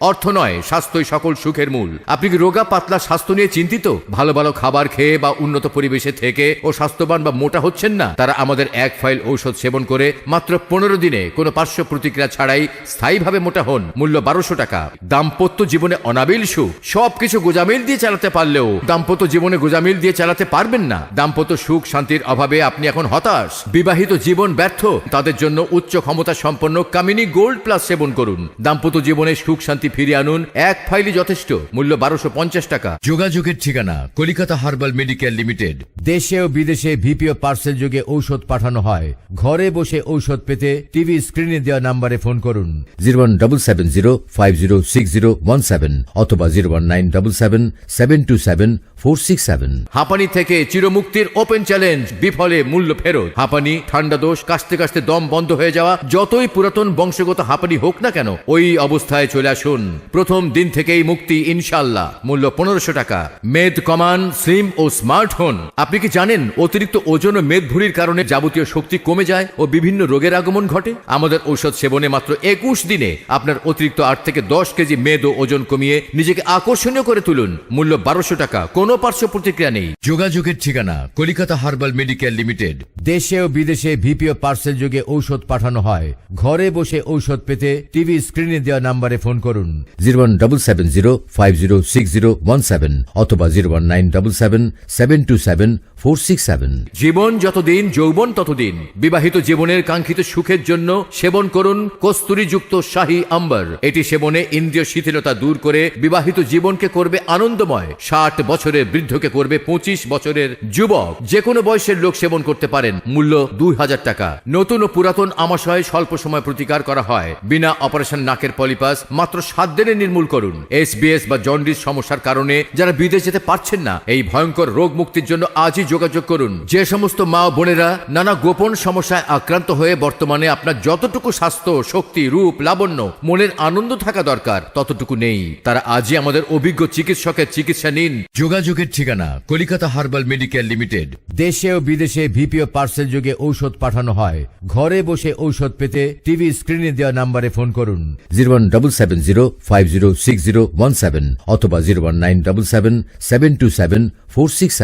অর্থ নয়, স্বাস্থ্যই সকল সুখের মূল। আপনি কি রোগা, পাতলা স্বাস্থ্য নিয়ে চিন্তিত? ভালো ভালো খাবার খেয়ে বা উন্নত পরিবেশে থেকে ও স্বাস্থ্যবান বা মোটা হচ্ছেন না? তারা আমাদের এক ফাইল ঔষধ সেবন করে মাত্র পনেরো দিনে কোনো পার্শ্ব প্রতিক্রিয়া ছাড়াই স্থায়ীভাবে মোটা হন। মূল্য বারোশো টাকা। দাম্পত্য জীবনে অনাবিল সুখ। সবকিছু গোজামিল দিয়ে চালাতে পারলেও দাম্পত্য জীবনে গোজামিল দিয়ে চালাতে পারবেন না। দাম্পত্য সুখ শান্তির অভাবে আপনি এখন হতাশ। বিবাহিত জীবন ব্যর্থ। তাদের জন্য উচ্চ ক্ষমতা সম্পন্ন কামিনী গোল্ড প্লাস সেবন করুন। দাম্পত্য জীবনে সুখ শান্তি ফিরিয়ে আনুন এক ফাইলই যথেষ্ট মূল্য বারোশো পঞ্চাশ টাকা। যোগাযোগের ঠিকানা কলিকাতা হার্বাল মেডিকেল লিমিটেড। দেশে ও বিদেশে ভিপিও পার্সেল যোগে ঔষধ পাঠানো হয়। ঘরে বসে ঔষধ পেতে টিভি স্ক্রিনে দেওয়া নাম্বারে ফোন করুন। Zero one double seven zero five zero six zero one seven অথবা zero one nine double seven seven two seven four six seven. হাঁপানি থেকে চিরমুক্তির ওপেন চ্যালেঞ্জ বিফলে মূল্য ফেরত। হাঁপানি ঠান্ডা দোষ কাশতে কাশতে দম বন্ধ হয়ে যাওয়া যতই পুরাতন বংশগত হাঁপানি হোক না কেন ওই অবস্থায় চলে আসুন প্রথম দিন থেকেই মুক্তি ইনশাল্লাহ মূল্য পনেরোশো টাকা। মেদ কমান, স্লিম ও স্মার্ট হন। আপনি কি জানেন, অতিরিক্ত ওজন ও মেদ ভুঁড়ির কারণে যাবতীয় শক্তি কমে যায় ও বিভিন্ন রোগের আগমন ঘটে? আমাদের ঔষধ সেবনে মাত্র একুশ দিনে আপনার অতিরিক্ত আট থেকে দশ কেজি মেদ ও ওজন কমিয়ে নিজেকে আকর্ষণীয় করে তুলুন। মূল্য বারোশো টাকা। কোনো পার্শ্ব প্রতিক্রিয়া নেই। যোগাযোগের ঠিকানা, কলিকাতা হার্বাল মেডিকেল লিমিটেড। দেশে ও বিদেশে ভিপিও পার্সেল যোগে ঔষধ পাঠানো হয়। ঘরে বসে ঔষধ পেতে টিভি স্ক্রিনে দেওয়া নাম্বারে ফোন করুন। Zero one double seven zero five zero six zero one seven অথবা zero one nine double seven seven two seven four six seven. জীবন যতদিন, যৌবন ততদিন। বিবাহিত জীবনের কাঙ্ক্ষিত সুখের জন্য সেবন করুন কস্তুরীযুক্ত শাহী আম্বর। এটি সেবনে ইন্দ্রিয় শিথিলতা দূর করে বিবাহিত জীবনকে করবে আনন্দময়। ষাট বছরের বৃদ্ধকে করবে পঁচিশ বছরের যুবক। যে কোনো বয়সের লোক সেবন করতে পারেন। মূল্য দুই হাজার টাকা। নতুন ও পুরাতন আমাশয় স্বল্প সময় প্রতিকার করা হয়। বিনা অপারেশন নাকের পলিপাস মাত্র সাত দিনে নির্মূল করুন। এস এসবিএস বা জন্ডিস সমস্যার কারণে যারা বিদেশ যেতে পারছেন না, এই ভয়ঙ্কর রোগ মুক্তির জন্য আজই যোগাযোগ করুন। যে সমস্ত মা বোনেরা নানা গোপন সমস্যায় আক্রান্ত হয়ে বর্তমানে আপনার যতটুকু স্বাস্থ্য, শক্তি, রূপ, লাবণ্য, মনের আনন্দ থাকা দরকার, ততটুকু নেই। তারা আজই আমাদের অভিজ্ঞ চিকিৎসকের চিকিৎসা নিন। যোগাযোগের ঠিকানা, কলিকাতা হার্বাল মেডিকেল লিমিটেড। দেশে ও বিদেশে ভিপিও পার্সেল যোগে ঔষধ পাঠানো হয়। ঘরে বসে ঔষধ পেতে টিভি স্ক্রিনে দেওয়া নাম্বারে ফোন করুন। Zero one double seven zero five zero six zero one seven অথবা zero one nine double seven seven two seven four six